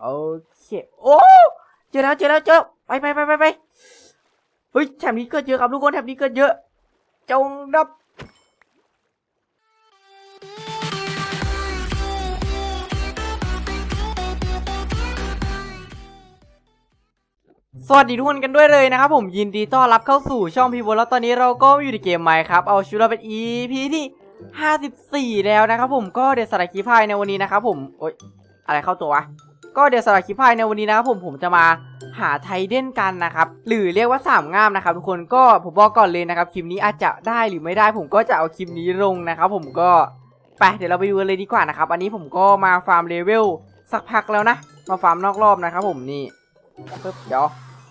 โอเคโอ้เจอแล้วเจอแล้วเจอไปไปไปไปไปเฮ้ยแถบนี้เกิดเยอะครับทุกคนแถบนี้เกิดเยอะ จงดับสวัสดีทุกคนกันด้วยเลยนะครับผมยินดีต้อนรับเข้าสู่ช่องพีวแล้วตอนนี้เราก็อยู่ในเกมใหม่ครับ เอาชุดเราเป็น EP ที่ 54 แล้วนะครับผมก็เดี๋ยวสารคีพายในวันนี้นะครับผมโอ๊ยอะไรเข้าตัววะ ก็เดี๋ยวสารคีพายในวันนี้นะครับผมผมจะมาหาไทเด้นกันนะครับหรือเรียกว่าสามง่ามนะครับทุกคนก็ผมบอกก่อนเลยนะครับคลิปนี้อาจจะได้หรือไม่ได้ ผมก็จะเอาคลิปนี้ลงนะครับผมก็ไปเดี๋ยวเราไปดูกันเลยดีกว่านะครับอันนี้ผมก็มาฟาร์มเลเวลสักพักแล้วนะ มาฟาร์มนอกรอบนะครับผมนี่ปึ๊บเดี๋ยว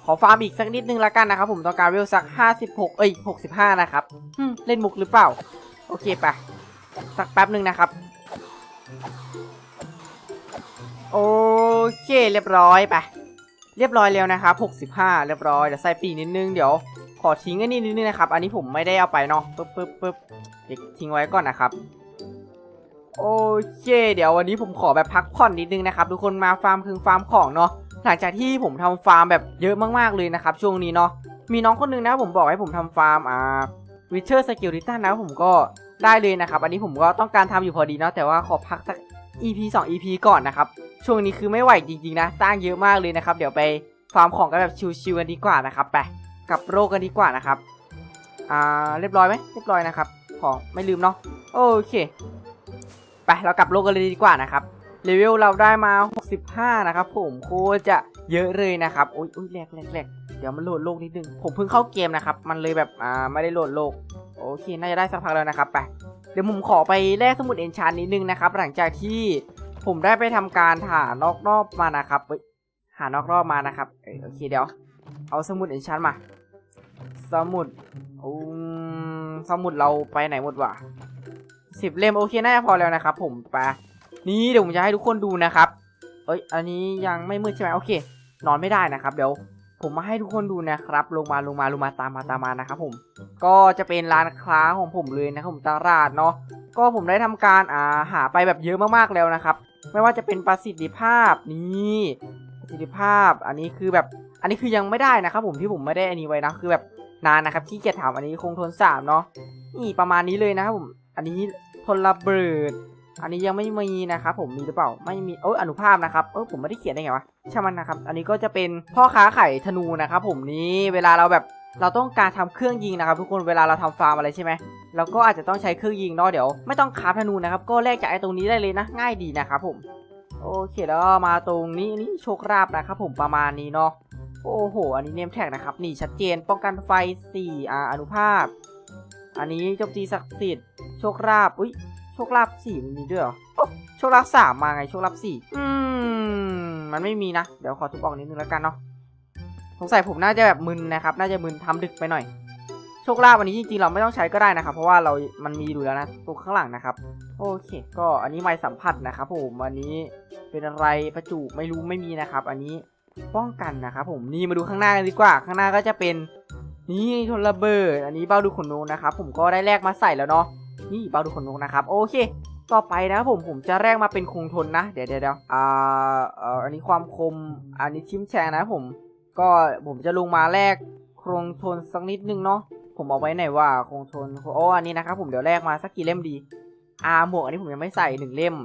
ขอฟาร์มอีกสักนิดนึงละกันนะครับผมต้องการเวลสัก 56 เอ้ย 65 นะครับเล่นมุกหรือเปล่า โอเคไปสักแป๊บหนึ่งนะครับ โอเคเรียบร้อยไปเรียบร้อยแล้วนะครับ 65 เรียบร้อยเดี๋ยวใส่ปีนิดนึงเดี๋ยวขอทิ้งอันนี้นิดนึงนะครับ อันนี้ผมไม่ได้เอาไปเนาะปึ๊บปึ๊บปึ๊บเดี๋ยวทิ้งไว้ก่อนนะครับ โอเค เดี๋ยววันนี้ผมขอแบบพักผ่อนนิดนึงนะครับทุกคนมาฟาร์มคือฟาร์มของเนาะหลังจากที่ผมทำฟาร์มแบบเยอะมากๆเลยนะครับ ช่วงนี้เนาะมีน้องคนนึงนะผมบอกให้ผมทำฟาร์มอ่าวิเชอร์สกิลริตันนะผมก็ได้เลยนะครับ อันนี้ผมก็ต้องการทำอยู่พอดีเนาะแต่ว่าขอพักสัก EP 2 EP ก่อนนะครับ ช่วงนี้คือไม่ไหวจริงๆนะ สร้างเยอะมากเลยนะครับ เดี๋ยวไปฟาร์มของกันแบบชิวๆกันดีกว่านะครับไปกลับโรคกันดีกว่านะครับ อ่า เรียบร้อยไหมเรียบร้อยนะครับ ของไม่ลืมเนาะ โอเค ไป เรากลับโลกกันเลยดีกว่านะครับ เลเวลเราได้มา 65 นะครับผม โคจะเยอะเลยนะครับ อุ้ยอุ้ยแหลกแหลกแหลกเดี๋ยวมันโหลดโลกนิดนึง ผมเพิ่งเข้าเกมนะครับ มันเลยแบบ อ่า ไม่ได้โหลดโลก โอเค น่าจะได้สักพักแล้วนะครับ ไป ดี๋ยวผมขอไปแลกสมุดเอนชานนิดนึงนะครับ หลังจากที่ผมได้ไปทำการหานอกรอบมานะครับเฮ้ยหานอกรอบมานะครับเอ้ยโอเคเดี๋ยว เอาสมุดเอนชานมา สมุดอืมสมุดเราไปไหนหมดวะสิบเล่มโอเคน่าจะพอแล้วนะครับ ผมไปนี่เดี๋ยวผมจะให้ทุกคนดูนะครับ เอ้ย อันนี้ยังไม่มืดใช่ไหมโอเค นอนไม่ได้นะครับ เดี๋ยว ผมมาให้ทุกคนดูนะครับ ลงมาลงมาลงมาตามมาตามมานะครับผมก็จะเป็นร้านค้าของผมเลยนะครับผมตลาดเนาะก็ผมได้ทำการอ่าหาไปแบบเยอะมากๆแล้วนะครับ ไม่ว่าจะเป็นประสิทธิภาพนี่ประสิทธิภาพอันนี้คือแบบอันนี้คือยังไม่ได้นะครับ ผมที่ผมไม่ได้อันนี้ไว้นะคือแบบนานนะครับขี้เกียจถามอันนี้คงทนสามเนาะนี่ประมาณนี้เลยนะครับผมอันนี้ทนระเบิด อันนี้ยังไม่มีนะครับผมมีหรือเปล่าไม่มีเอออนุภาพนะครับเออผมไม่ได้เขียนได้ไงวะช่างมันนะครับ อันนี้ก็จะเป็นพ่อค้าไข่ธนูนะครับผมนี่เวลาเราแบบเราต้องการทำเครื่องยิงนะครับทุกคนเวลาเราทำฟาร์มอะไรใช่ไหมเราก็อาจจะต้องใช้เครื่องยิงเนาะเดี๋ยวไม่ต้องคาฟธนูนะครับก็แลกจากไอ้ตรงนี้ได้เลยนะ ง่ายดีนะครับผมโอเคแล้วมาตรงนี้นี่โชคราบนะครับผมประมาณนี้เนาะโอ้โห อันนี้เนมแท็กนะครับ นี่ชัดเจนป้องกันไฟ4อ่าอนุภาพ อันนี้โจมตีศักดิ์สิทธิ์โชคราบอุ้ย โชคลาภสี่มันมีด้วยเหรอโชคลาภสามมาไงโชคลาภสี่อืมมันไม่มีนะ เดี๋ยวขอทุบออกนิดนึงแล้วกันเนาะสงสัยผมน่าจะแบบมึนนะครับ น่าจะมึนทำดึกไปหน่อย โชคลาภวันนี้จริงๆเราไม่ต้องใช้ก็ได้นะครับ เพราะว่าเรา มันมีอยู่แล้วนะตรงข้างหลังนะครับ โอเค ก็อันนี้ไม้สัมผัสนะครับผมอันนี้เป็นอะไรประจุไม่รู้ไม่มีนะครับ อันนี้ป้องกันนะครับผมนี่มาดูข้างหน้ากันดีกว่า ข้างหน้าก็จะเป็นนี่ทนระเบิด อันนี้เบ้าดูขนนกนะครับผมก็ได้แลกมาใส่แล้วเนาะ นี่เบ้าดูขนนกนะครับ โอเค ต่อไปนะผมผมจะแลกมาเป็นคงทนนะเดี๋ยวเดี๋ยวเดี๋ยวอ่าอันนี้ความคม อันนี้ชิมแชร์นะผม ก็ผมจะลงมาแลกคงทนสักนิดนึงเนาะ ผมเอาไว้ไหนว่าคงทน โอ้อันนี้นะครับผมเดี๋ยวแลกมาสักกี่เล่มดี อ่าหมวกอันนี้ผมยังไม่ใส่หนึ่งเล่ม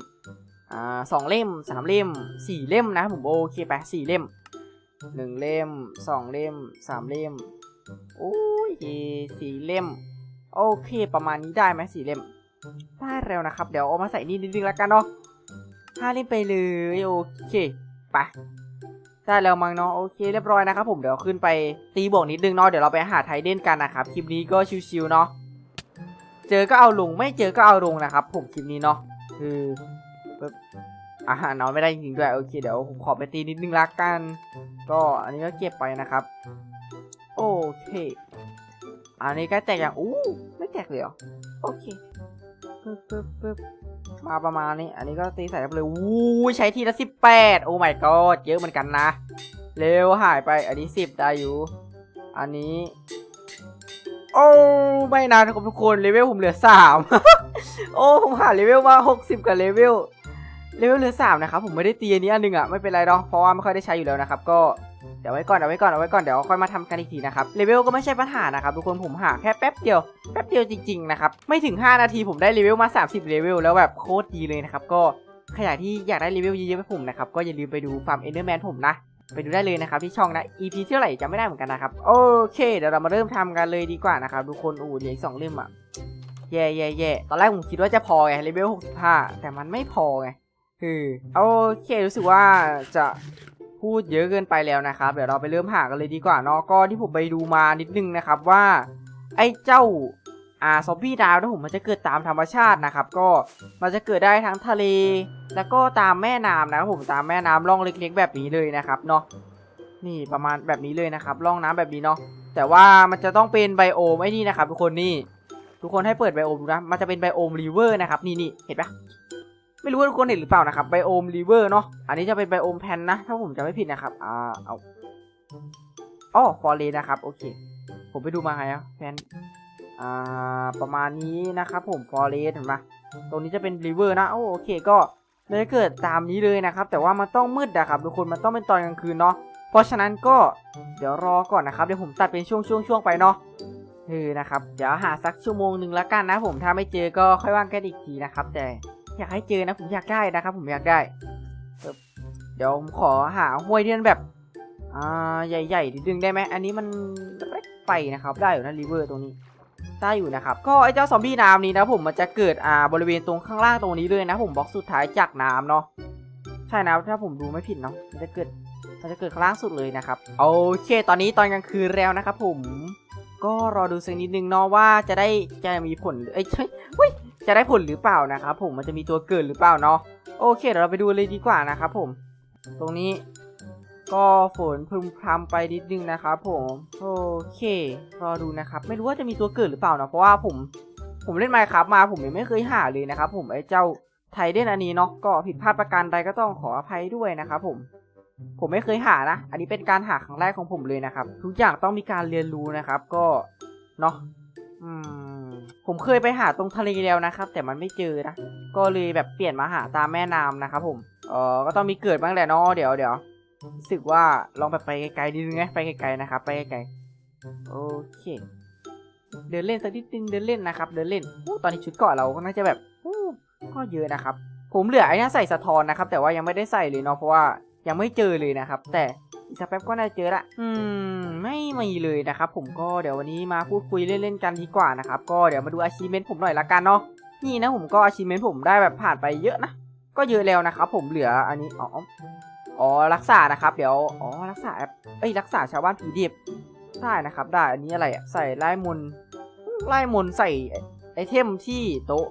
อ่าสองเล่มสามเล่มสี่เล่มนะผมโอเคไปสี่เล่มหนึ่งเล่มสองเล่มสามเล่ม โอ้ยสี่เล่ม โอเค ประมาณนี้ได้ไหมสี่เล่มได้แล้วนะครับ เดี๋ยวเอามาใส่นี่นิดนึงแล้วกันเนาะห้าเล่มไปเลยโอเคไปได้แล้วมั้งเนาะโอเคเรียบร้อยนะครับผมเดี๋ยวขึ้นไปตีบวกนิดนึงเนาะเดี๋ยวเราไปหาไทเด้นกันนะครับคลิปนี้ก็ชิวๆเนาะเจอก็เอาลงไม่เจอก็เอาลงนะครับ ผมคลิปนี้เนาะคืออาหารนอนไม่ได้จริงๆด้วยโอเคเดี๋ยวผมขอไปตีนิดนึงละกัน ก็อันนี้ก็เก็บไปนะครับ โอเค อันนี้ก็แตกอย่างอู้ไม่แตกเลยเหรอโอเคปึ๊บปึ๊บปึ๊บมาประมาณนี้ อันนี้ก็ตีใส่ไปเลยอู้ใช้ทีละสิบแปดโอ้ my god เยอะเหมือนกันนะ เร็วหายไป อันนี้สิบได้อยู่ อันนี้ โอ้ไม่นานครับทุกคนเลเวลผมเหลือสามโอ้ผมหาเลเวลมาหกสิบกับเลเวลเลเวลเหลือสามนะครับผมไม่ได้ตีอันนี้อันหนึงอะไม่เป็นไรเนาะเพราะว่าไม่ค่อยได้ใช้อยู่แล้วนะครับก็ เดี๋ยวไว้ก่อนเอาไว้ก่อนเอาไว้ก่อนเดี๋ยวค่อยมาทำกันอีกทีนะครับเลเวลก็ไม่ใช่ปัญหานะครับทุกคนผมหาแค่แป๊บเดียวแป๊บเดียวจริงๆนะครับไม่ถึง 5 นาทีผมได้เลเวลมา 30เลเวลแล้วแบบโคตรดีเลยนะครับก็ใครอยากที่อยากได้เลเวลเยอะๆให้ผมนะครับก็อย่าลืมไปดูฟาร์มเอนเดอร์แมนผมนะไปดูได้เลยนะครับที่ช่องนะ EP ที่เท่าไหร่จำไม่ได้เหมือนกันนะครับโอเค เดี๋ยวเรามาเริ่มทำกันเลยดีกว่านะครับทุกคนอู้เหลืออีกสองเล่มอะแย่แย่แย่ตอนแรกผมคิดว่าจะพอไงเลเวล65 แต่มันไม่พอไงคือโอเครู้สึกว่าจะ พูดเยอะเกินไปแล้วนะครับ เดี๋ยวเราไปเริ่มหากันเลยดีกว่าเนาะก็ที่ผมไปดูมานิดนึงนะครับว่า ไอ้เจ้าอ่าซอมบี้ดาวนะผมมันจะเกิดตามธรรมชาตินะครับ ก็มันจะเกิดได้ทั้งทะเล แล้วก็ตามแม่น้ำนะครับผมตามแม่น้ำร่องเล็กๆ แบบนี้เลยนะครับเนาะนี่ประมาณแบบนี้เลยนะครับร่องน้ำแบบนี้เนาะแต่ว่ามันจะต้องเป็นไบโอมไอ้นี่นะครับทุกคนนี่ทุกคนให้เปิดไบโอมดูนะมันจะเป็นไบโอมรีเวอร์นะครับนี่นี่เห็นปะ ไม่รู้ว่าทุกคนเห็นหรือเปล่านะครับไบโอมรีเวอร์เนาะอันนี้จะเป็นไบโอมแพนนะ ถ้าผมจะไม่ผิดนะครับอ่าเอาอ๋อฟอร์เรนะครับโอเค ผมไปดูมาไงอะแพนอ่าประมาณนี้นะครับผมฟอร์เรสเห็นปะตรงนี้จะเป็นรีเวอร์นะโอโอเคก็มันจะเกิดตามนี้เลยนะครับ แต่ว่ามันต้องมืดนะครับทุกคนมันต้องเป็นตอนกลางคืนเนาะเพราะฉะนั้นก็เดี๋ยวรอก่อนนะครับเดี๋ยวผมตัดเป็นช่วงช่วงช่วงไปเนาะเออนะครับเดี๋ยวหาสักชั่วโมงหนึ่งละกันนะผมถ้าไม่เจอก็ค่อยว่างกันอีกทีนะครับแต่ อยากให้เจอนะผมอยากได้นะครับ ผมอยากได้ เดี๋ยวผมขอหาห้วยที่มันแบบอ่าใหญ่ๆนิดนึงได้ไหมอันนี้มันเล็กไปนะครับ ได้อยู่นะรีเวอร์ตรงนี้ได้อยู่นะครับ ก็ไอ้เจ้าซอมบี้น้ำนี้นะผมมันจะเกิดอ่าบริเวณตรงข้างล่างตรงนี้เลยนะ ผมบล็อกสุดท้ายจากน้ำเนาะใช่นะถ้าผมดูไม่ผิดเนาะมันจะเกิดมันจะเกิดข้างล่างสุดเลยนะครับโอเค ตอนนี้ตอนกลางคืนแล้วนะครับผมก็รอดูสักนิดนึงเนาะว่าจะได้จะมีผลเอ้ยใช่เฮ้ย จะได้ผลหรือเปล่านะครับผมมันจะมีตัวเกิดหรือเปล่าเนาะโอเคเดี๋ยวเราไปดูเลยดีกว่านะครับผม ตรงนี้ก็ฝนพึมพรำไปนิดนึงนะครับผมโอเครอดูนะครับ ไม่รู้ว่าจะมีตัวเกิดหรือเปล่านะเพราะว่าผมผมเล่นไมค์ครับมาผมยังไม่เคยหาเลยนะครับผมไอ้เจ้าไทเดนอันนี้เนาะก็ผิดพลาดประการใดก็ต้องขออภัยด้วยนะครับผมผมไม่เคยหานะ อันนี้เป็นการหาครั้งแรกของผมเลยนะครับ ทุกอย่างต้องมีการเรียนรู้นะครับ ก็เนาะอืม ผมเคยไปหาตรงทะเลแล้วนะครับ แต่มันไม่เจอนะ ก็เลยแบบเปลี่ยนมาหาตามแม่น้ำนะครับผมเออก็ต้องมีเกิดบ้างแหละเนาะเดี๋ยวเดี๋ยวรู้สึกว่าลองไปไปไกลๆนิดนึงไงไปไกลๆนะครับ ไปไกลๆโอเคเดินเล่นสักนิดนึงเดินเล่นนะครับ เดินเล่นตอนนี้ชุดเกาะเราก็น่าจะแบบก็เยอะนะครับ ผมเหลือไอ้นี่ใส่สะท้อนนะครับ แต่ว่ายังไม่ได้ใส่เลยเนาะเพราะว่า ยังไม่เจอเลยนะครับ แต่อีกสักแป๊บก็น่าจะเจอละอืม ไม่มีเลยนะครับ ผมก็เดี๋ยววันนี้มาพูดคุยเล่นๆกันดีกว่านะครับ ก็เดี๋ยวมาดูอาชีพเมนผมหน่อยละกันเนาะ นี่นะผมก็อาชีพเมนผมได้แบบผ่านไปเยอะนะ ก็เยอะแล้วนะครับ ผมเหลืออันนี้ อ๋อ อ๋อ รักษานะครับ เดี๋ยว อ๋อ รักษาแอปเอ้ย รักษาชาวบ้านผีดิบ ได้นะครับ ได้ อันนี้อะไรอะใส่ไล่มนต์ไล่มนต์ใส่ไอเทมที่โต๊ะ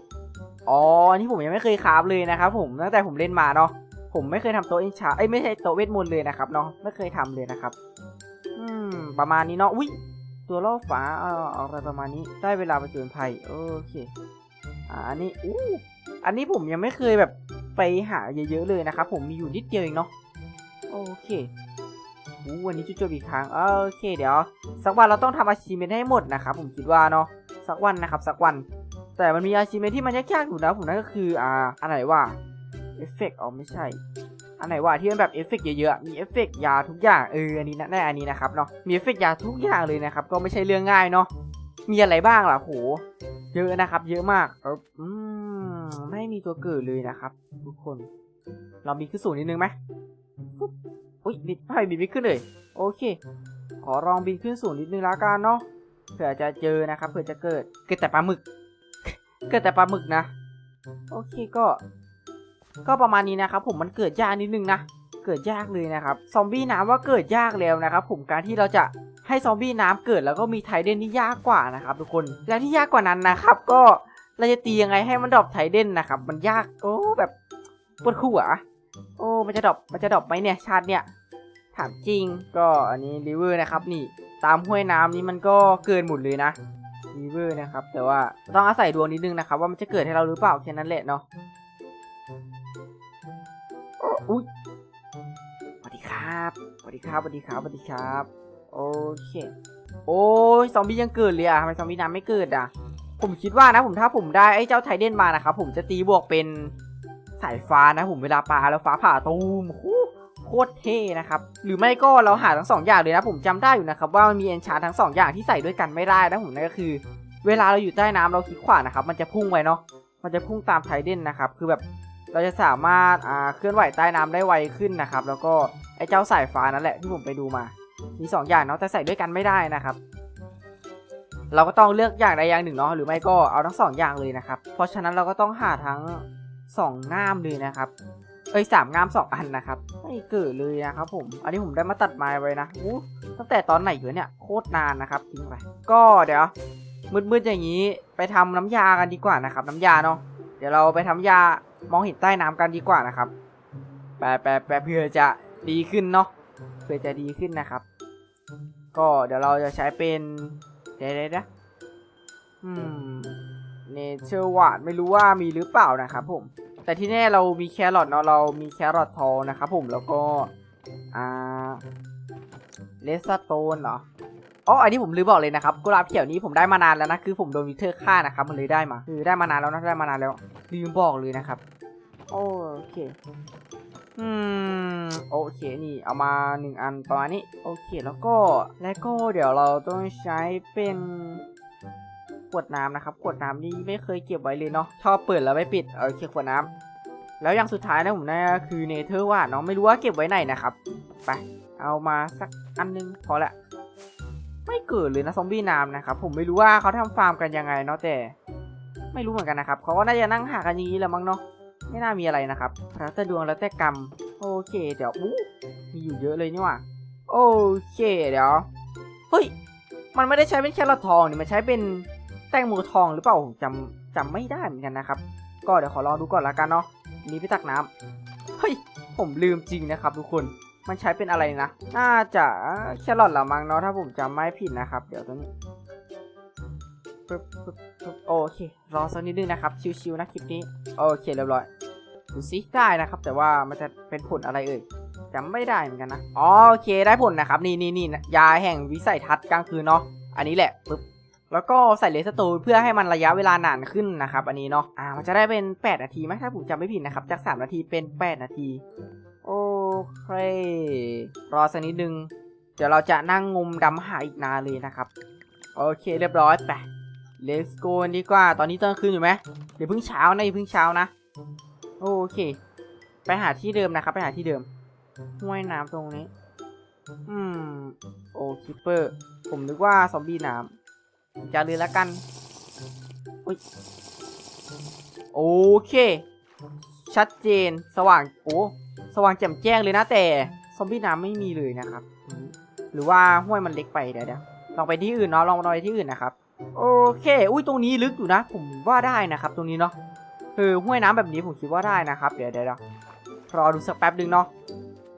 อ๋ออันนี้ผมยังไม่เคยคราฟเลยนะครับผม ตั้งแต่ผมเล่นมาเนาะ ผมไม่เคยทำโต๊ะอินชาเอ้ยไม่ใช่โต๊ะเวทมนต์เลยนะครับเนาะไม่เคยทำเลยนะครับ อืม ประมาณนี้เนาะอุ้ยตัวล่อฟ้าเอ่ออะไรประมาณนี้ได้เวลาประจนภัยโอเคอ่าอันนี้อู้อันนี้ผมยังไม่เคยแบบไปหาเยอะๆเลยนะครับผมมีอยู่นิดเดียวเองเนาะโอเคอู้วันนี้จุดจบอีกครั้งโอเค เดี๋ยว สักวันเราต้องทำอาชีพให้หมดนะครับผมคิดว่าเนาะสักวันนะครับ สักวัน แต่มันมีอาชีพที่มันยากๆอยู่นะผมนั่นก็คืออ่าอันไหนว่า เอฟเฟกต์อ๋อไม่ใช่ อันไหนว่าที่มันแบบเอฟเฟกต์เยอะๆ มีเอฟเฟกต์ยาทุกอย่างเอออันนี้นะแน่อันนี้นะครับเนาะ มีเอฟเฟกต์ยาทุกอย่างเลยนะครับ ก็ไม่ใช่เรื่องง่ายเนาะ มีอะไรบ้างล่ะโห เยอะนะครับ เยอะมากเอออืมไม่มีตัวเกิดเลยนะครับ ทุกคน เรามีขึ้นสูงนิดนึงไหมปุ๊บอุ้ยบินไม่บินไม่ขึ้นเลย โอเค ขอลองบินขึ้นสูงนิดนึงแล้วกันเนาะ เผื่อจะเจอนะครับ เผื่อจะเกิด เกิดแต่ปลาหมึก เกิดแต่ปลาหมึกนะ โอเคก็ ก็ประมาณนี้นะครับผมมันเกิดยากนิดนึงนะ เกิดยากเลยนะครับ ซอมบี้น้ำว่าเกิดยากแล้วนะครับผมการที่เราจะให้ซอมบี้น้ำเกิดแล้วก็มีไทเดนนี่ยากกว่านะครับทุกคน และที่ยากกว่านั้นนะครับ ก็เราจะตียังไงให้มันดรอปไทเดนนะครับ มันยากโอ้แบบปวดหัวโอ้ มันจะดรอปมันจะดรอปไหมเนี่ยชาติเนี่ยถามจริงก็อันนี้ริเวอร์นะครับนี่ตามห้วยน้ำนี่มันก็เกินหมดเลยนะริเวอร์นะครับแต่ว่าต้องอาศัยดวงนิดนึงนะครับว่ามันจะเกิดให้เราหรือเปล่าแค่นั้นแหละเนาะ วัสดีครับสวัสดีครับสวัสดีครับ โอเค โอ้ยซอมบี้ยังเกิดเลยอะทำไมซอมบี้น้ำไม่เกิดอะผมคิดว่านะผมถ้าผมได้ไอ้เจ้าไทเดนมานะครับผมจะตีบวกเป็นสายฟ้านะผมเวลาปลาแล้วฟ้าผ่าตูมโคตรเท่นะครับ หรือไม่ก็เราหาทั้งสองอย่างเลยนะผมจำได้อยู่นะครับว่ามันมีเอนชาทั้งสองอย่างที่ใส่ด้วยกันไม่ได้นะผมนั่นก็คือ เวลาเราอยู่ใต้น้ำเราคลิกขวานะครับมันจะพุ่งไวเนาะมันจะพุ่งตามไทเดนนะครับคือแบบเราจะสามารถอ่าเคลื่อนไหวใต้น้ำได้ไวขึ้นนะครับ แล้วก็ อ้เจ้าสายฟ้านั่นแหละที่ผมไปดูมา มีสองอย่างเนาะแต่ใส่ด้วยกันไม่ได้นะครับ เราก็ต้องเลือกอย่างใดอย่างหนึ่งเนาะหรือไม่ก็เอาทั้งสองอย่างเลยนะครับ เพราะฉะนั้นเราก็ต้องหาทั้งสองง่ามเลยนะครับ เอ้ยสามง่ามสองอันนะครับไม่เกิดเลยนะครับผม อันนี้ผมได้มาตัดไม้ไว้นะอู้ตั้งแต่ตอนไหนอยู่เนี่ยโคตรนานนะครับทิ้งไปก็เดี๋ยวมืดๆอย่างนี้ไปทำน้ำยากันดีกว่านะครับ น้ำยาเนาะเดี๋ยวเราไปทำยามองเห็นใต้น้ำกันดีกว่านะครับแปลแปลแปลเพื่อจะ ดีขึ้นเนาะเพื่อจะดีขึ้นนะครับ ก็เดี๋ยวเราจะใช้เป็นเดี๋ยวนะอืมเนเชอร์วาดไม่รู้ว่ามีหรือเปล่านะครับผม แต่ที่แน่เรามีแครอทเนาะเรามีแครอททองนะครับผมแล้วก็อ่าเลสโตนเหรออ๋ออันนี้ผมลืมบอกเลยนะครับกุหลาบเขียวนี้ผมได้มานานแล้วนะคือผมโดนวิเทอร์ฆ่านะครับมันเลยได้มาคือได้มานานแล้วนะได้มานานแล้วลืมบอกเลยนะครับ โอเค อืมโอเคนี่เอามาหนึ่งอันประมาณนี้ โอเคแล้วก็แล้วก็เดี๋ยวเราต้องใช้เป็นขวดน้ำนะครับขวดน้ำนี่ไม่เคยเก็บไว้เลยเนาะชอบเปิดแล้วไม่ปิดโอเคขวดน้ำแล้วอย่างสุดท้ายนะผมน่คือเนเธอร์ว่าเนาะไม่รู้ว่าเก็บไว้ไหนนะครับไปเอามาสักอันนึงพอละไม่เกิดเลยนะซอมบี้น้ำนะครับผมไม่รู้ว่าเขาทำฟาร์มกันยังไงเนาะแต่ ไม่รู้เหมือนกันนะครับเขาก็น่าจะนั่งหากันอย่างนี้แหละมั้งเนาะ ไม่น่ามีอะไรนะครับแล้วแต่ดวงแล้วแต่กรรม โอเค เดี๋ยวอู้มีอยู่เยอะเลยนี่ว่าโอเค เดี๋ยว เฮ้ย มันไม่ได้ใช้เป็นแครอททองนี่มันใช้เป็นแตงโมทองหรือเปล่าผมจำจำไม่ได้เหมือนกันนะครับ ก็เดี๋ยวขอลองดูก่อนละกันเนาะอันนี้ไปตักน้ำเฮ้ย ผมลืมจริงนะครับทุกคน มันใช้เป็นอะไรนะ น่าจะแครอทละมั้งเนาะถ้าผมจำไม่ผิดนะครับ เดี๋ยวตัวนี้ปึ๊บปึ๊บโอเค รอสักนิดนึงนะครับ ชิวๆนะคลิปนี้ โอเคเรียบร้อย ดูซิได้นะครับ แต่ว่ามันจะเป็นผลอะไรเอ่ยจำไม่ได้เหมือนกันนะอ๋อโอเคได้ผลนะครับ นี่นี่นี่ยาแห่งวิสัยทัศน์กลางคืนเนาะอันนี้แหละปึ๊บแล้วก็ใส่เลสโตเพื่อให้มันระยะเวลานานขึ้นนะครับ อันนี้เนาะอ่ามันจะได้เป็น 8 นาทีไหมถ้าผมจำไม่ผิดนะครับ จาก 3 นาทีเป็น 8 นาที โอเค รอสักนิดนึง เดี๋ยวเราจะนั่งงมดำหาอีกนานเลยนะครับ โอเคเรียบร้อยไป let's go กันดีกว่า ตอนนี้ตอนคืนอยู่ไหมเดี๋ยวเพิ่งเช้านะเพิ่งเช้านะ โอเค ไปหาที่เดิมนะครับ ไปหาที่เดิม ห้วยน้ำตรงนี้ อืม โอ้คิปเปอร์ ผมนึกว่าซอมบี้น้ำจะเลยละกันอุ๊ยโอเค ชัดเจน สว่าง โอ้ สว่างแจ่มแจ้งเลยนะแต่ซอมบี้น้ำไม่มีเลยนะครับ หรือว่าห้วยมันเล็กไปเดี๋ยวเดี๋ยวลองไปที่อื่นเนาะ ลองไปที่อื่นนะครับ โอเค อุ้ย ตรงนี้ลึกอยู่นะ ผมว่าได้นะครับ ตรงนี้เนาะ เออห้วยน้ำแบบนี้ผมคิดว่าได้นะครับเดี๋ยวเดี๋ยวรอดูสักแป๊บนึงเนาะ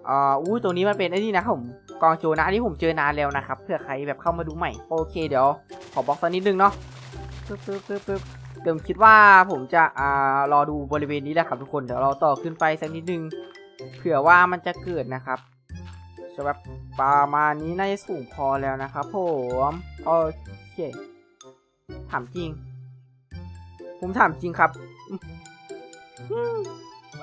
อ่าอุ้ตรงนี้มันเป็นไอ้นี่นะครับผมกองโจนะอันนี้ผมเจอนานแล้วนะครับเผื่อใครแบบเข้ามาดูใหม่โอเคเดี๋ยวขอบล็อกสักนิดนึงเนาะปึ๊บปึ๊บปึ๊บปึ๊บเดี๋ยวผมคิดว่าผมจะอ่ารอดูบริเวณนี้แหละครับทุกคนเดี๋ยวเราต่อขึ้นไปสักนิดนึงเผื่อว่ามันจะเกิดนะครับจะแบบประมาณนี้น่าจะสูงพอแล้วนะครับผมโอเคถามจริง ผมถามจริงครับ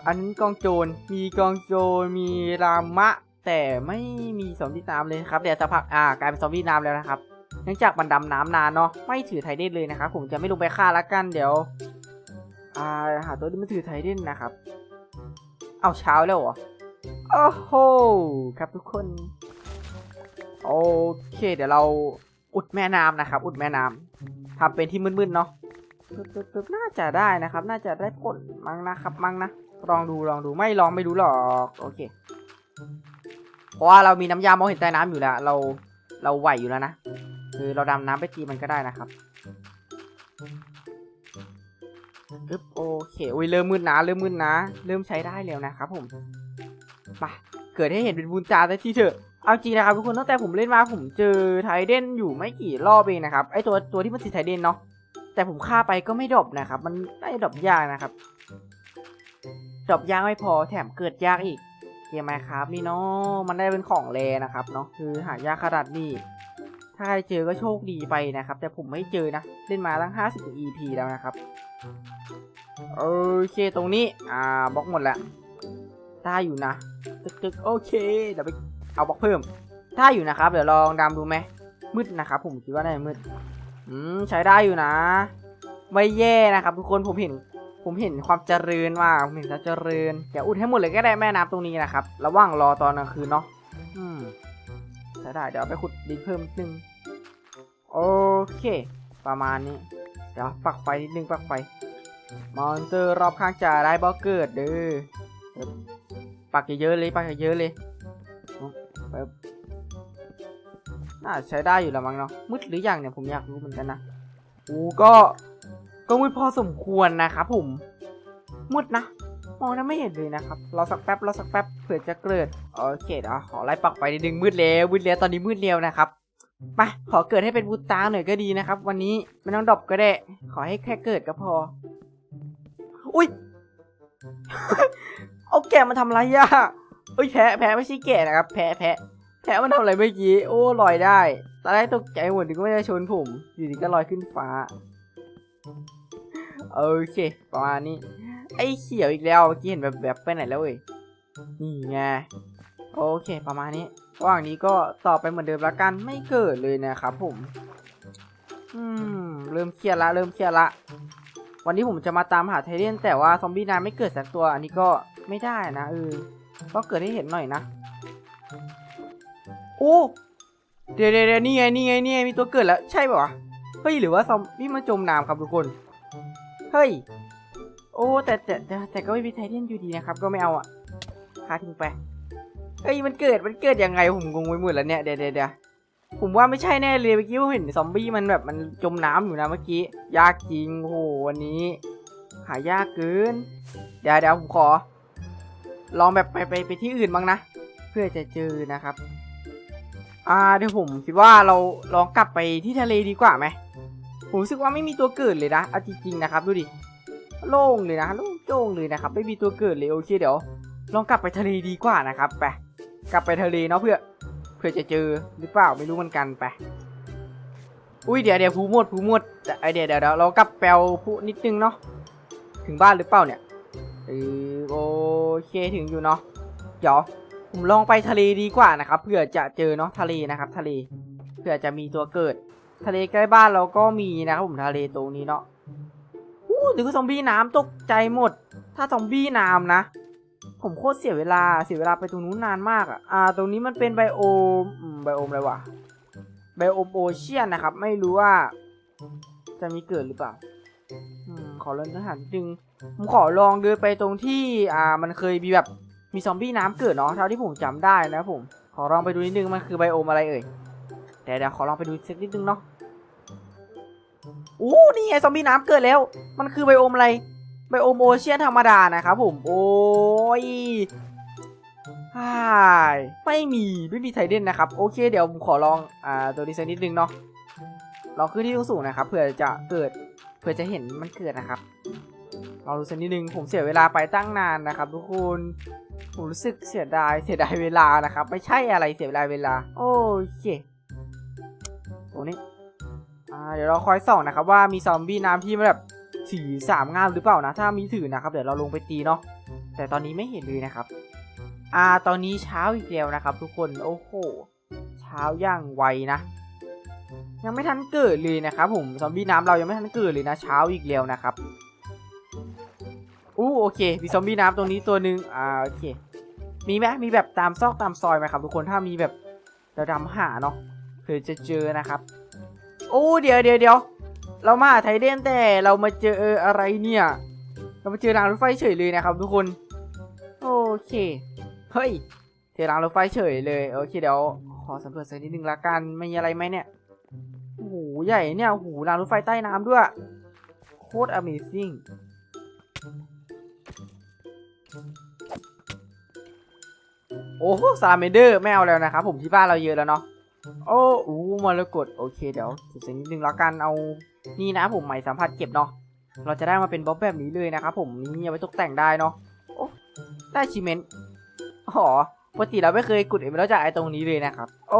อันนี้กองโจร มีกองโจร มีรามะ แต่ไม่มีซอมบี้น้ำเลยครับเดี๋ยวสักพักอ่ากลายเป็นซอมบี้น้ำแล้วนะครับ เนื่องจากมันดำน้ำนานเนาะ ไม่ถือไทเด้นเลยนะครับ ผมจะไม่ลงไปฆ่าละกันเดี๋ยว อ่าหาตัวที่มันถือไทเด้นนะครับ เอาเช้าแล้วเหรอ โอ้โห ครับทุกคน โอเค เดี๋ยวเราอุดแม่น้ำนะครับ อุดแม่น้ำทำเป็นที่มืดๆเนาะ ปึ๊บปึ๊บปึ๊บน่าจะได้นะครับ น่าจะได้ผลมั้งนะครับมั้งนะ ลองดูลองดูไม่ลองไม่รู้หรอกโอเค เพราะว่าเรามีน้ำยามองเห็นใต้น้ำอยู่แล้ว เราเราไหวอยู่แล้วนะคือเราดำน้ำไปตีมันก็ได้นะครับอึ๊บโอเคโอ้ยเริ่มมืดนะเริ่มมืดนะ เริ่มใช้ได้แล้วนะครับ ผมไปเกิดให้เห็นเป็นบุญตาได้ที่เถอะเอาจริงนะครับทุกคนตั้งแต่ผมเล่นมาผมเจอไทเดนอยู่ไม่กี่รอบเองนะครับไอตัวตัวที่มันติดไทเดนเนาะ แต่ผมฆ่าไปก็ไม่ดรอปนะครับ มันได้ดรอปยากนะครับดรอปยากไม่พอแถมเกิดยากอีกเกมไหมครับนี่เนาะมันได้เป็นของแรนะครับเนาะคือหายากขนาดนี้ ถ้าใครเจอก็โชคดีไปนะครับ แต่ผมไม่เจอนะเล่นมาตั้ง 50 EP แล้วนะครับโอเคตรงนี้ อ่าบล็อกหมดแล้วได้อยู่นะตึกตึกโอเคเดี๋ยวไปเอาบล็อกเพิ่มได้อยู่นะครับ เดี๋ยวลองดำดูไหมมืดนะครับ ผมคิดว่าน่าจะมืด อืมใช้ได้อยู่นะ ไม่แย่นะครับ ทุกคนผมเห็น ผมเห็นความเจริญว่าผมเห็นความเจริญเดี๋ยวอุดให้หมดเลยก็ได้แม่น้ำตรงนี้นะครับ ระหว่างรอตอนกลางคืนเนาะอืมใช้ได้เดี๋ยวไปขุดดินเพิ่มนิดนึงโอเค ประมาณนี้ เดี๋ยวปักไฟนิดนึงปักไฟมอนเตอร์รอบข้างจะได้บล็อกเกิดเด้อเดี๋ยวปักเยอะเลยปักเยอะเลยปึ๊บ น่าใช้ได้อยู่แล้วมั้งเนาะมืดหรือยังเนี่ยผมอยากรู้เหมือนกันนะอูก็ก็มืดพอสมควรนะครับผมมืดนะมองแล้วไม่เห็นเลยนะครับรอสักแป๊บรอสักแป๊บเผื่อจะเกิดโอเคเดี๋ยวขอไล่ปักไฟนิดนึงมืดแล้วมืดแล้วตอนนี้มืดแล้วนะครับไปขอเกิดให้เป็นบูตาหน่อยก็ดีนะครับ วันนี้ไม่ต้องดรอปก็ได้ ขอให้แค่เกิดก็พอ อุ้ยเอาแกะมาทำอะไรอะเอ้ยแพะแพะไม่ใช่แกะนะครับ แพะแพะ แพะมันทำอะไรเมื่อกี้ โอ้ลอยได้ ตอนแรกตกใจหมดนึกว่าจะชนผม อยู่ดีก็ลอยขึ้นฟ้า โอเค ประมาณนี้ ไอ้เขียวอีกแล้วเมื่อกี้เห็นแบบแบบไปไหนแล้วเว้ย นี่ไง โอเค ประมาณนี้ระหว่างนี้ก็ต่อไปเหมือนเดิมละกัน ไม่เกิดเลยนะครับผม อืม เริ่มเครียดละ เริ่มเครียดละ วันนี้ผมจะมาตามหาไทเทนแต่ว่าซอมบี้นายไม่เกิดสักตัว อันนี้ก็ไม่ได้นะเออ ก็เกิดให้เห็นหน่อยนะ โอ้เดี๋ยวเดี๋ยวเดะนี่ไงนี่ไงนี่ไงมีตัวเกิดแล้วใช่ป่าวะเฮ้ยหรือว่าซอมบี้มาจมน้ำครับทุกคนเฮ้ยโอ้แต่แต่แต่ก็ไม่มีไทเทนอยู่ดีนะครับ ก็ไม่เอาอะคาทิ้งไปเฮ้ยมันเกิดมันเกิดยังไงผมงงไปหมดแล้วเนี่ยเดี๋ยวเดี๋ยวเดะผมว่าไม่ใช่แน่เลยเมื่อกี้ผมเห็นซอมบี้มันแบบมันจมน้ำอยู่นะเมื่อกี้ยากจริงโอ้โหวันนี้หายากเกิน เดี๋ยวเดี๋ยวผมขอ ลองแบบไปไปไปที่อื่นบ้างนะ เพื่อจะเจอนะครับ อ่าเดี๋ยวผมคิดว่าเราลองกลับไปที่ทะเลดีกว่าไหมผมรู้สึกว่าไม่มีตัวเกิดเลยนะเอาจริงๆนะครับดูดิโล่งเลยนะโล่งโจ้งเลยนะครับไม่มีตัวเกิดเลยโอเคเดี๋ยว ลองกลับไปทะเลดีกว่านะครับไปกลับไปทะเลเนาะเพื่อเพื่อจะเจอหรือเปล่าไม่รู้เหมือนกันไปอุ้ยเดี๋ยวเดี๋ยวผูหมดผูหมดแต่ไอเดี๋ยวเดี๋ยวเดี๋ยวเรากลับแปลผูนิดนึงเนาะถึงบ้านหรือเปล่าเนี่ยเออโอเคถึงอยู่เนาะเดี๋ยว ผมลองไปทะเลดีกว่านะครับเพื่อจะเจอเนาะทะเลนะครับ ทะเลเพื่อจะมีตัวเกิด ทะเลใกล้บ้านเราก็มีนะครับผมทะเลตรงนี้เนาะอู้ถึงซอมบี้น้ำตกใจหมด ถ้าซอมบี้น้ำนะ ผมโคตรเสียเวลาเสียเวลาไปตรงนู้นนานมากอะอ่า ตรงนี้มันเป็นไบโอมไบโอมอะไรวะไบโอมโอเชียนนะครับ ไม่รู้ว่า จะมีเกิดหรือเปล่าอขอเล่นทหารนิดนึงผมขอลองเดินไปตรงที่อ่ามันเคยมีแบบ มีซอมบี้น้ำเกิดเนาะเท่าที่ผมจำได้นะผม ขอลองไปดูนิดนึงมันคือไบโอมอะไรเอ่ยเดี๋ยวเดี๋ยวขอลองไปดูสักนิดนึงเนาะอู้นี่ไงซอมบี้น้ำเกิดแล้ว มันคือไบโอมอะไรไบโอมโอเชียนธรรมดานะครับผมโอ้ยฮ่ายไม่มีไม่มีไทเดนนะครับ โอเคเดี๋ยวผมขอลองอ่าตัวนี้สักนิดนึงเนาะลองขึ้นที่สูงๆนะครับเผื่อจะเกิดเผื่อจะเห็นมันเกิดนะครับลองดูสักนิดนึงผมเสียเวลาไปตั้งนานนะครับทุกคน ผมรู้สึกเสียดายเสียดายเวลานะครับ ไม่ใช่อะไรเสียเวลาเวลา โอเคตรงนี้อ่เดี๋ยวเราคอยส่องนะครับ ว่ามีซอมบี้น้ำที่มันแบบถือสามงามหรือเปล่านะ ถ้ามีถือนะครับ เดี๋ยวเราลงไปตีเนาะแต่ตอนนี้ไม่เห็นเลยนะครับ อ่าตอนนี้เช้าอีกแล้วนะครับ ทุกคนโอ้โหเช้าย่างไวนะ ยังไม่ทันเกิดเลยนะครับผมซอมบี้น้ำเรายังไม่ทันเกิดเลยนะ เช้าอีกแล้วนะครับ อู้โอเคมีซอมบี้น้ำตรงนี้ตัวหนึ่งอ่าโอเค มีไหมมีแบบตามซอกตามซอยไหมครับทุกคนถ้ามีแบบเราดำหาเนาะเผื่อจะเจอนะครับโอ้เดี๋ยวเดี๋ยวเดี๋ยวเรามาไทเดนแต่เรามาเจออะไรเนี่ย เรามาเจอรางรถไฟเฉยเลยนะครับ ทุกคน โอเคเฮ้ยเจอรางรถไฟเฉยเลยโอเคเดี๋ยวขอสำรวจสักนิดนึงละกันไม่มีอะไรไหมเนี่ยโอ้โหใหญ่เนี่ยโอ้โหรางรถไฟใต้น้ำด้วยโคตร amazing โอ้โหซาเมเดอร์ไม่เอาแล้วนะครับผมที่บ้านเราเยอะแล้วเนาะโอ้อู้มรกตโอเคเดี๋ยวเสียงนิดนึงแล้วกันเอานี่นะผมใหม่สัมผัสเก็บเนาะเราจะได้มาเป็นบล็อกแบบนี้เลยนะครับผมนี่เอาไว้ตกแต่งได้เนาะโอ้ได้ชิเมนอ๋อปกติเราไม่เคยกดเอ็มแล้วจากไอตรงนี้เลยนะครับ โอ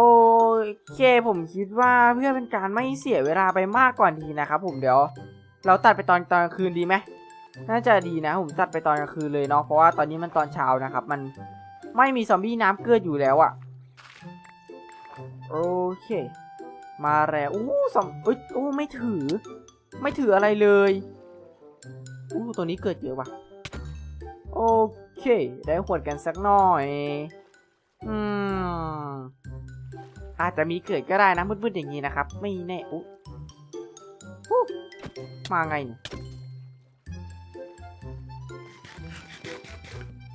เคผมคิดว่าเพื่อเป็นการไม่เสียเวลาไปมากกว่านี้นะครับผมเดี๋ยว เราตัดไปตอนตอนกลางคืนดีไหม น่าจะดีนะผมตัดไปตอนกลางคืนเลยเนาะเพราะว่าตอนนี้มันตอนเช้านะครับ มันไม่มีซอมบี้น้ำเกลืออยู่แล้วอะโอเค มาแล้วอู้สองเอ้ยอู้ไม่ถือ ไม่ถืออะไรเลยอู้ตัวนี้เกิดเยอะว่ะโอเค ได้ขวดกันสักหน่อยอืมอาจจะมีเกิดก็ได้นะมืดๆอย่างนี้นะครับ ไม่แน่อู้มาไงเนี่ย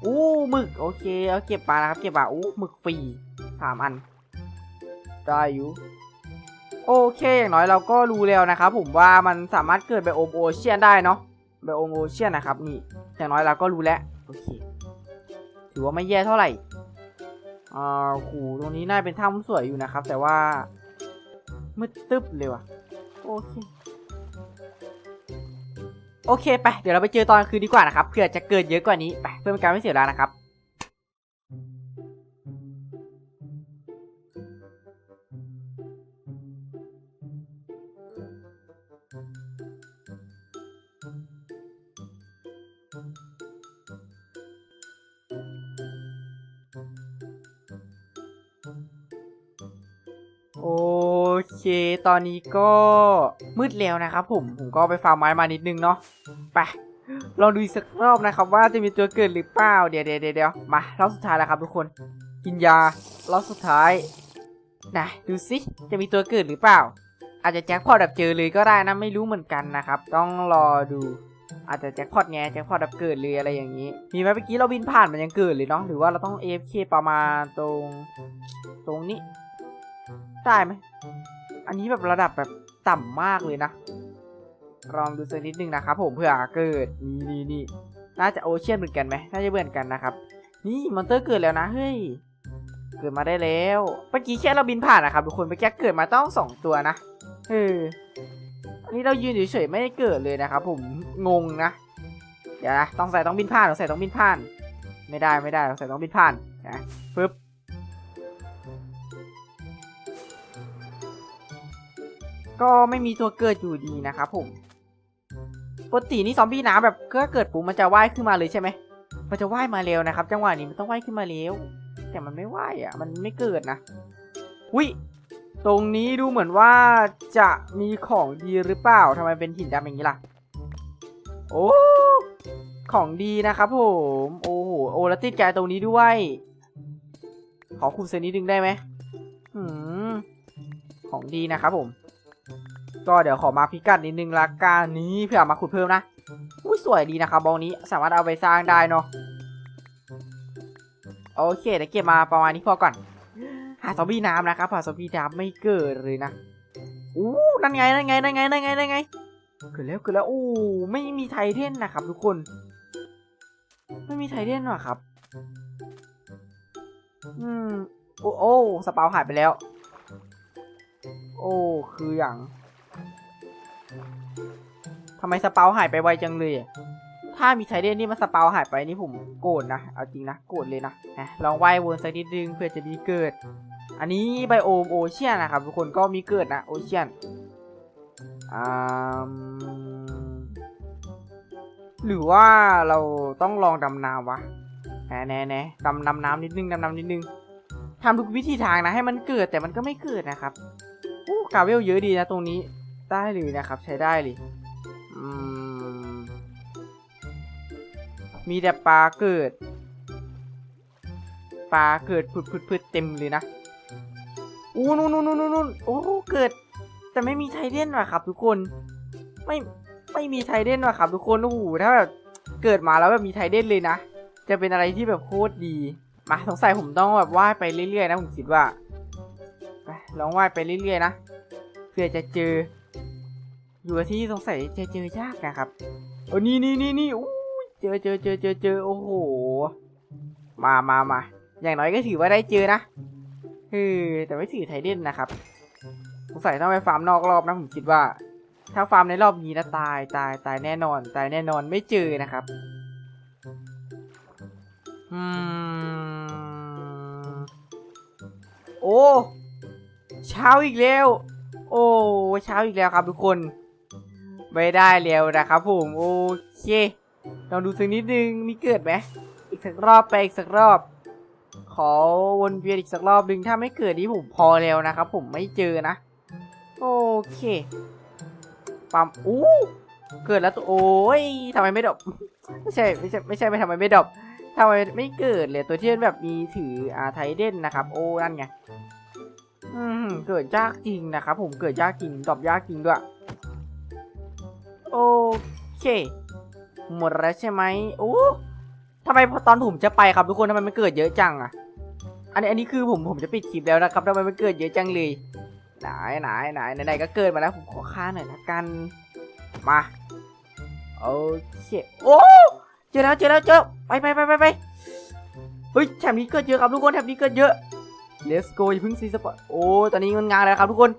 อู้หมึกโอเคเอาเก็บมานะครับเก็บมาอู้หมึกฟรีสามอัน ได้อยู่โอเคอย่างน้อยเราก็รู้แล้วนะครับผมว่ามันสามารถเกิดไบโอมโอเชียนได้เนาะไบโอมโอเชียนนะครับนี่อย่างน้อยเราก็รู้แล้วโอเคถือว่าไม่แย่เท่าไหร่อ่าโหตรงนี้น่าเป็นถ้ำสวยอยู่นะครับ แต่ว่ามืดตึ๊บเลยว่ะโอเค โอเคไปเดี๋ยวเราไปเจอตอนคืนดีกว่านะครับเผื่อจะเกิดเยอะกว่านี้ไปเพื่อเป็นการไม่เสียเวลานะครับ เคตอนนี้ก็มืดแล้วนะครับผมผมก็ไปฟาร์มไม้มานิดนึงเนาะไปลองดูอีกสักรอบนะครับว่าจะมีตัวเกิดหรือเปล่าเดี๋ยวเดี๋ยวเดี๋ยวมารอบสุดท้ายแล้วครับทุกคนกินยารอบสุดท้ายนะดูสิจะมีตัวเกิดหรือเปล่า อาจจะแจ็คพอตแบบเจอเลยก็ได้นะไม่รู้เหมือนกันนะครับ ต้องรอดู อาจจะแจ็คพอตไงแจ็คพอตแบบเกิดเลยอะไรอย่างนี้ มีไหมเมื่อกี้เราบินผ่านมันยังเกิดเลยเนาะหรือว่าเราต้อง AFK ประมาณตรง ตรงนี้ ได้ไหม อันนี้แบบระดับแบบต่ำมากเลยนะ ลองดูสักนิดนึงนะครับผมเผื่อเกิด นี่นี่นี่น่าจะโอเชียนเหมือนกันไหมน่าจะเหมือนกันนะครับ นี่มอนเตอร์เกิดแล้วนะเฮ้ยเกิดมาได้แล้วเมื่อกี้แค่เราบินผ่านนะครับทุกคนเมื่อกี้เกิดมาต้องสองตัวนะเอออันนี้เรายืนเฉยๆไม่ได้เกิดเลยนะครับผมงงนะเดี๋ยวนะต้องใส่ต้องบินผ่านต้องใส่ต้องบินผ่าน ไม่ได้ไม่ได้ต้องใส่ต้องบินผ่านนะปึ๊บ ก็ไม่มีตัวเกิดอยู่ดีนะครับผมปกตินี่ซอมบี้น้ำแบบก็เกิดปุ๊บมันจะว่ายขึ้นมาเลยใช่ไหมมันจะว่ายมาเร็วนะครับ จังหวะนี้มันต้องว่ายขึ้นมาเร็วแต่มันไม่ว่ายอะ มันไม่เกิดนะวิตรงนี้ดูเหมือนว่าจะมีของดีหรือเปล่าทำไมเป็นหินดำอย่างนี้ล่ะ โอ้ของดีนะครับผมโอ้โหโอ้แล้วติดใจตรงนี้ด้วย ขอคูณเซนนิดนึงได้ไหมอืมของดีนะครับผม ก็เดี๋ยวขอมาพิกัดนิดนึงละกันนี้เพื่อมาขุดเพิ่มนะอุ้ยสวยดีนะครับบองนี้สามารถเอาไปสร้างได้เนาะโอเคเดี๋ยวเก็บมาประมาณนี้พอก่อน หาซอมบี้น้ำนะครับหาซอมบี้น้ำไม่เกิดเลยนะอู้นั่นไงนั่นไงนั่นไงนั่นไงนั่นไงเกิดแล้วเกิดแล้วอู้ไม่มีไทเทนนะครับ ทุกคน ไม่มีไทเทนหรอครับอืมโอ้โอ้สปาวหายไปแล้ว โอ้คืออย่าง ทำไมสเปาหายไปไวจังเลย ถ้ามีไทเดนนี่มันสปาหายไปนี่ผมโกรธนะ เอาจริงนะ โกรธเลยนะนะลองว่ายวนสักนิดนึงเพื่อจะมีเกิด อันนี้ไบโอมโอเชียนนะครับทุกคนก็มีเกิดนะโอเชียนหรือว่าเราต้องลองดำน้ำวะแน่แน่แน่ดำดำน้ำนิดนึงดำน้ำนิดนึงทำทุกวิธีทางนะให้มันเกิดแต่มันก็ไม่เกิดนะครับอู้กาเวลเยอะดีนะตรงนี้ ได้เลยนะครับ ใช้ได้เลยมีแต่ปลาเกิด ปลาเกิดผุดผุดผุดเต็มเลยนะอู้นู่นนู่นนู่นนู่นโอ้เกิด แต่ไม่มีไทเด้นว่ะครับ ทุกคน ไม่ไม่มีไทเด้นว่ะครับ ทุกคนโอ้โหถ้าแบบเกิดมาแล้วแบบมีไทเด้นเลยนะจะเป็นอะไรที่แบบโคตรดีมาสงสัยผมต้องแบบว่ายไปเรื่อยๆนะผมคิดว่าลองว่ายไปเรื่อยๆนะเพื่อจะเจอ อยู่ที่สงสัยจะเจอยากนะครับโอ้นี่นี่นี่นี่อู้เจอเจอเจอเจอเจอโอ้โห มามามาอย่างน้อยก็ถือว่าได้เจอนะเออแต่ไม่ถือไทเดนนะครับสงสัยต้องไปฟาร์มนอกรอบนะผมคิดว่า ถ้าฟาร์มในรอบนี้นะตายตายตายแน่นอน ตายแน่นอนไม่เจอนะครับอืมโอ้เช้าอีกแล้ว โอ้เช้าอีกแล้วครับทุกคน ไม่ได้แล้วนะครับผมโอเคลองดูสักนิดนึงมีเกิดไหมอีกสักรอบไปอีกสักรอบ ขอวนเวียนอีกสักรอบหนึ่งถ้าไม่เกิดนี้ผมพอแล้วนะครับผมไม่เจอนะ โอเคปั๊มอู้เกิดแล้วตัวโอ้ยทำไมไม่ดรอปไม่ใช่ไม่ใช่ไม่ใช่ไม่ทำไมไม่ดรอปทำไมไม่เกิดเลยตัวที่มันแบบมีถืออาไทเดนนะครับ โอ้นั่นไงอืมเกิดยากจริงนะครับผมเกิดยากจริงดอปยากจริงด้วย โอเคหมดแล้วใช่ไหมโอ้ทำไมพอตอนผมจะไปครับทุกคนทำไมมันเกิดเยอะจังอะอันนี้อันนี้คือผมผมจะปิดคลิปแล้วนะครับทำไมมันเกิดเยอะจังเลยไหนไหนไหนไหนก็เกิดมาแล้วผมขอค่าหน่อยละกันมาโอเคโอ้เจอแล้วเจอแล้วเจอไปไปไปไปไปเฮ้ยแถบนี้เกิดเยอะครับทุกคนแถบนี้เกิดเยอะ let's go อย่าเพิ่งซีสปอร์ตโอ้ตอนนี้มันงานแล้วครับทุกคน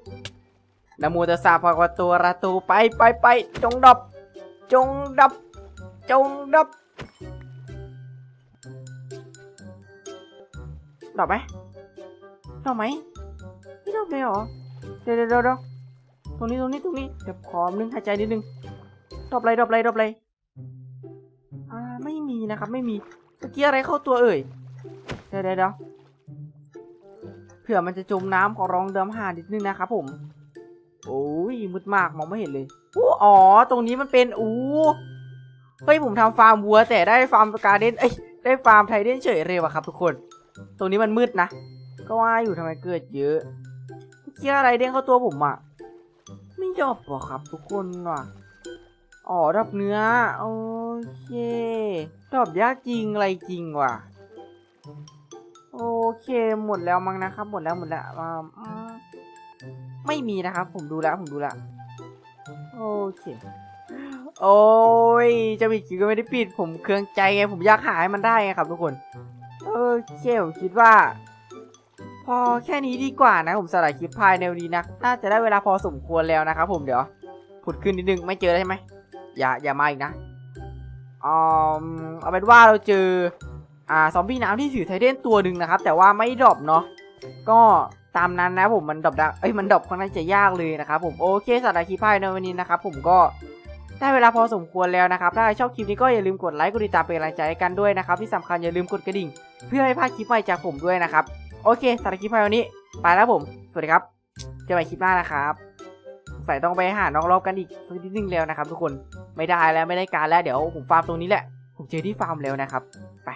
นะโมตัสสะภะคะวะโตอะระหะโตไปไปไปจงดับ จงดับ จงดับดับไหมดับไหมไม่ดับเลยเหรอ เดี๋ยวเดี๋ยวเดี๋ยวตรงนี้ตรงนี้ตรงนี้เดี๋ยวขอมนึงหายใจนิดนึงดับไรดับไรดับไรอ่าไม่มีนะครับ ไม่มีเมื่อกี้อะไรเข้าตัวเอ่ย เดี๋ยวเดี๋ยวเดี๋ยวเผื่อมันจะจมน้ำขอร้องเดิมหานิดนึงนะครับผม โอ้ยมืดมากมองไม่เห็นเลยอู้อ๋อ ตรงนี้มันเป็นอู้เฮ้ยผมทำฟาร์มวัว แต่ได้ฟาร์มการ์เด้นเอ้ยได้ฟาร์มไทเดนเฉยเร็วอะครับ ทุกคน ตรงนี้มันมืดนะ ก็ว่าอยู่ทำไมเกิดเยอะเมื่อกี้อะไรเด้งเข้าตัวผมอะไม่ดอบหรอครับ ทุกคนว่ะอ๋อดอบเนื้อโอเคดอบยากจริงอะไรจริงว่ะโอเคหมดแล้วมั้งนะครับ หมดแล้วหมดแล้วอ่า ไม่มีนะครับ ผมดูแล้วผมดูแล้วโอเคโอ้ยจะปิดก็ไม่ได้ปิด ผมเครื่องใจไงผมอยากหาให้มันได้ไงครับทุกคนโอเคผมคิดว่า พอแค่นี้ดีกว่านะผมสลายคลิปภายในวันนี้นะน่าจะได้เวลาพอสมควรแล้วนะครับผมเดี๋ยวผุดขึ้นนิดนึงไม่เจอแล้วใช่ไหมอย่าอย่ามาอีกนะอืมเอาเป็นว่าเราเจออ่าซอมบี้น้ำที่ถือไทเดนตัวหนึ่งนะครับ แต่ว่าไม่ดรอปเนาะก็ ตามนั้นนะผมมันดรอปได้เอ้ยมันดรอปค่อนข้างจะยากเลยนะครับผมโอเคสำหรับคลิปภายในวันนี้นะครับผมก็ได้เวลาพอสมควรแล้วนะครับ ถ้าใครชอบคลิปนี้ก็อย่าลืมกดไลค์กดติดตามเป็นกำลังใจให้กันด้วยนะครับ ที่สำคัญอย่าลืมกดกระดิ่ง เพื่อไม่พลาดคลิปใหม่จากผมด้วยนะครับ โอเคสำหรับคลิปภายในวันนี้ ไปแล้วผม สวัสดีครับเจอกันใหม่คลิปหน้านะครับใส่ต้องไปหาน้องรอบกันอีกสักนิดนึงแล้วนะครับ ทุกคนไม่ได้แล้วไม่ได้การแล้วเดี๋ยวผมฟาร์มตรงนี้แหละ ผมเจอที่ฟาร์มแล้วนะครับ ไป